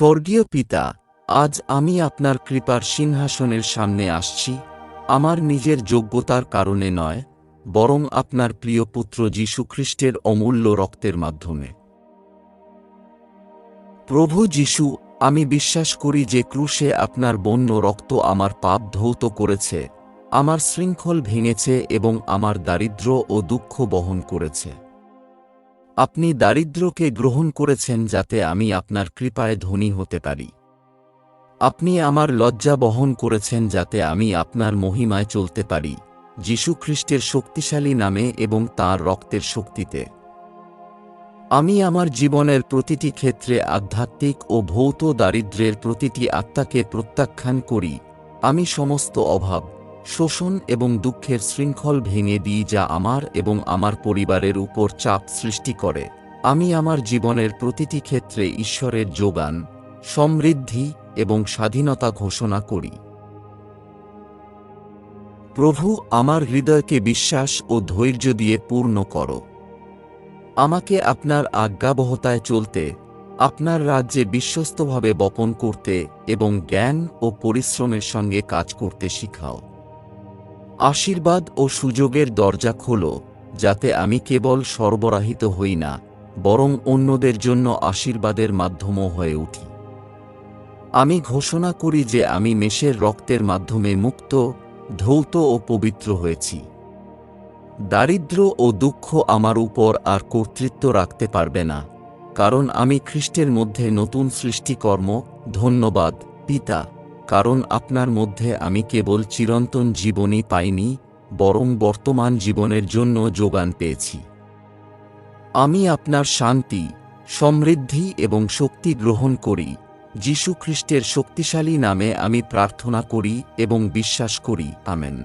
স্বর্গীয় পিতা, আজ আমি আপনার কৃপার সিংহাসনের সামনে আসছি, আমার নিজের যোগ্যতার কারণে নয়, বরং আপনার প্রিয় পুত্র যীশুখ্রিস্টের অমূল্য রক্তের মাধ্যমে। প্রভু যীশু, আমি বিশ্বাস করি যে ক্রুশে আপনার বন্য রক্ত আমার পাপ ধৌত করেছে, আমার শৃঙ্খল ভেঙেছে এবং আমার দারিদ্র্য ও দুঃখ বহন করেছে। আপনি দারিদ্র্যকে গ্রহণ করেছেন যাতে আমি আপনার কৃপায় ধনী হতে পারি। আপনি আমার লজ্জা বহন করেছেন যাতে আমি আপনার মহিমায় চলতে পারি যীশুখ্রিস্টের শক্তিশালী নামে এবং তাঁর রক্তের শক্তিতে। আমি আমার জীবনের প্রতিটি ক্ষেত্রে আধ্যাত্মিক ও ভৌত দারিদ্র্যের প্রতিটি আত্মাকে প্রত্যাখ্যান করি, আমি সমস্ত অভাব শোষণ এবং দুঃখের শৃঙ্খল ভেঙে দিই যা আমার এবং আমার পরিবারের উপর চাপ সৃষ্টি করে। আমি আমার জীবনের প্রতিটি ক্ষেত্রে ঈশ্বরের যোগান, সমৃদ্ধি এবং স্বাধীনতা ঘোষণা করি। প্রভু, আমার হৃদয়কে বিশ্বাস ও ধৈর্য দিয়ে পূর্ণ করো। আমাকে আপনার আজ্ঞাবহতায় চলতে, আপনার রাজ্যে বিশ্বস্তভাবে বপন করতে এবং জ্ঞান ও পরিশ্রমের সঙ্গে কাজ করতে শিখাও। আশীর্বাদ ও সুযোগের দরজা খোলো, যাতে আমি কেবল সরবরাহিত হই না, বরং অন্যদের জন্য আশীর্বাদের মাধ্যমও হয়ে উঠি। আমি ঘোষণা করি যে আমি মেষের রক্তের মাধ্যমে মুক্ত, ধৌত ও পবিত্র হয়েছি। দারিদ্র ও দুঃখ আমার উপর আর কর্তৃত্ব রাখতে পারবে না, কারণ আমি খ্রিস্টের মধ্যে নতুন সৃষ্টিকর্ম, ধন্যবাদ, পিতা কারণ আপনার মধ্যে আমি কেবল চিরন্তন জীবনই পাইনি, বরং বর্তমান জীবনের জন্য যোগান পেয়েছি। আমি আপনার শান্তি, সমৃদ্ধি এবং শক্তি গ্রহণ করি যীশু খ্রিস্টের শক্তিশালী নামে আমি প্রার্থনা করি এবং বিশ্বাস করি, আমেন।